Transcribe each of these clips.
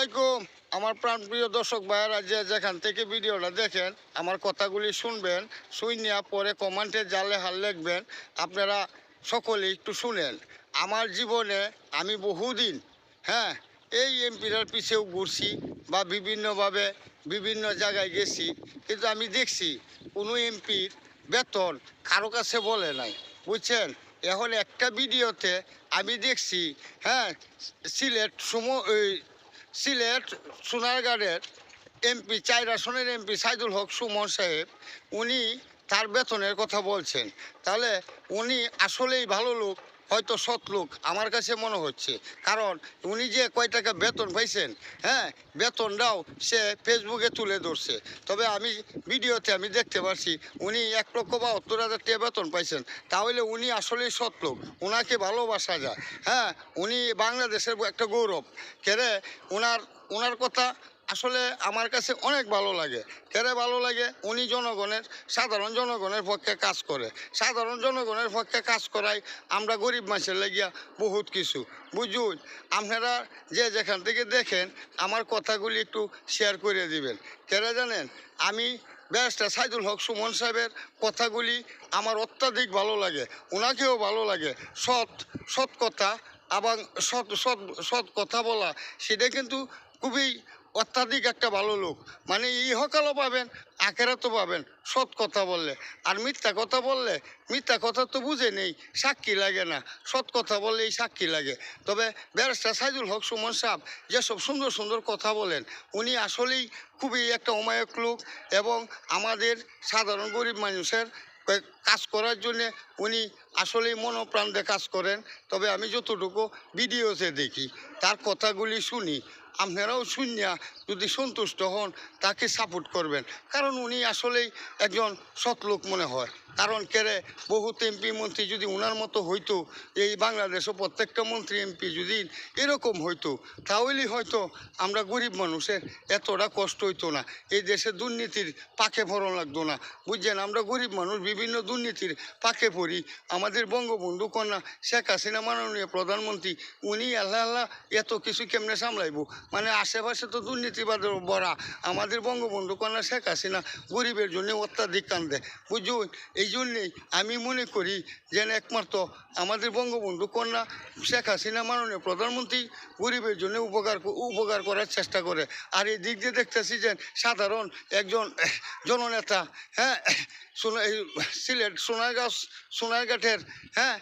আলাইকুম। আমার প্রাণপ্রিয় দর্শক ভাইয়েরা যে যেখান থেকে ভিডিওটা দেখেন, আমার কথাগুলি শুনবেন, শুনিয়া পরে কমেন্টে জালে হাল লিখবেন, আপনারা সকলে একটু শুনেন। আমার জীবনে আমি বহুদিন হ্যাঁ এই এমপিরার পিছেও ঘুরছি বা বিভিন্নভাবে বিভিন্ন জায়গায় গেছি, কিন্তু আমি দেখছি কোনো এমপির বেতন কারও কাছে বলে নাই, বুঝছেন? এখন একটা ভিডিওতে আমি দেখছি হ্যাঁ সিলেট সম সিলেট সোনারগাঁড়ের এমপি চাই আসনের এমপি সাইদুল হক সুমন সাহেব, উনি তার বেতনের কথা বলছেন। তাহলে উনি আসলেই ভালো লোক। হয়তো সৎ লোক, আমার কাছে মনে হচ্ছে। কারণ উনি যে কয় টাকা বেতন পাইছেন হ্যাঁ বেতনটাও সে ফেসবুকে তুলে ধরছে। তবে আমি ভিডিওতে আমি দেখতে পাচ্ছি উনি এক লক্ষ বাহাত্তর হাজার টাকা বেতন পাইছেন। তাহলে উনি আসলেই সৎ লোক ওনাকে ভালোবাসা যায়। হ্যাঁ উনি বাংলাদেশের একটা গৌরব। কেরে ওনার ওনার কথা আসলে আমার কাছে অনেক ভালো লাগে। কেরে ভালো লাগে? উনি জনগণের, সাধারণ জনগণের পক্ষে কাজ করে। সাধারণ জনগণের পক্ষে কাজ করায় আমরা গরিব মানুষের লাগিয়া বহুত কিছু। বুঝুন, আপনারা যে যেখান থেকে দেখেন, আমার কথাগুলি একটু শেয়ার করে দিবেন। কেরে জানেন, আমি ব্যারিস্টার সাইদুল হক সুমন সাহেবের কথাগুলি আমার অত্যাধিক ভালো লাগে। ওনাকেও ভালো লাগে। সৎ সৎ কথা এবং সৎ সৎ সৎ কথা বলা, সেটা কিন্তু খুবই অত্যাধিক একটা ভালো লোক। মানে ইহকালও পাবেন, আখেরাতও পাবেন, সৎ কথা বললে। আর মিথ্যা কথা বললে, মিথ্যা কথা তো বুঝে নেই, সাক্ষী লাগে না। সৎ কথা বললেই সাক্ষী লাগে। তবে ব্যারিস্টার সাইদুল হক সুমন সাহেব যেসব সুন্দর সুন্দর কথা বলেন, উনি আসলেই খুবই একটা অমায়ক লোক এবং আমাদের সাধারণ গরিব মানুষের কাজ করার জন্যে উনি আসলেই মনোপ্রাণ কাজ করেন। তবে আমি যতটুকু ভিডিওতে দেখি, তার কথাগুলি শুনি আপনারাও শুনিয়া যদি সন্তুষ্ট হন, তাকে সাপোর্ট করবেন। কারণ উনি আসলেই একজন সৎ লোক মনে হয়। কারণ কেরে বহুত এমপি মন্ত্রী যদি ওনার মতো হইতো, এই বাংলাদেশও প্রত্যেকটা মন্ত্রী এমপি যদি এরকম হইতো, তাহলেই হয়তো আমরা গরিব মানুষের এতটা কষ্ট হইতো না। এই দেশে দুর্নীতির পাকে ভরণ লাগতো না। বুঝছেন? আমরা গরিব মানুষ, বিভিন্ন দুর্নীতির পাকে পড়ি। আমাদের বঙ্গবন্ধু কন্যা শেখ হাসিনা মাননীয় প্রধানমন্ত্রী, উনি আল্লাহ আল্লাহ এত কিছু কেমনে সামলাইবো? মানে আশেপাশে তো দুর্নীতিবাদের বড়া। আমাদের বঙ্গবন্ধু কন্যা শেখ হাসিনা গরিবের জন্য অত্যাধিক কান কান্দে। বুঝুন? এই জন্যেই আমি মনে করি যেন একমাত্র আমাদের বঙ্গবন্ধু কন্যা শেখ হাসিনা মাননীয় প্রধানমন্ত্রী গরিবের জন্য উপকার উপকার করার চেষ্টা করে। আর এই দিক দিয়ে দেখতেছি যে সাধারণ একজন জননেতা হ্যাঁ সিলেট সোনারগাঁও সোনারঘাটের হ্যাঁ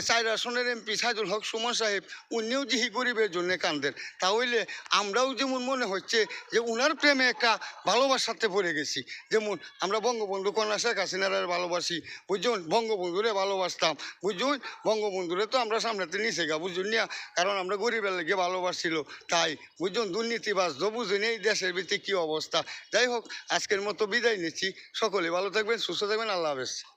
চার আসনের এমপি সাইদুল হক সুমন সাহেব, উনিও যে গরিবের জন্য কান্দেন। তাহলে আমরাও যেমন মনে হচ্ছে যে উনার প্রেমে একটা ভালোবাসাতে পড়ে গেছি। যেমন আমরা বঙ্গবন্ধু কন্যা শেখ হাসিনার ভালোবাসি বুঝুন বঙ্গবন্ধুরে ভালোবাসতাম বুঝুন বঙ্গবন্ধুরে তো আমরা সামনেতে নিচে গা বুঝুন না কারণ আমরা গরিবের লেগে ভালোবাসছিল তাই বুঝুন দুর্নীতিবাস তো বুঝুন এই দেশের ভিত্তি কী অবস্থা। যাই হোক, আজকের মতো বিদায় নিচ্ছি। সকলে ভালো থাকবেন, সুস্থ থাকবেন, আল্লাহ হাফেজ।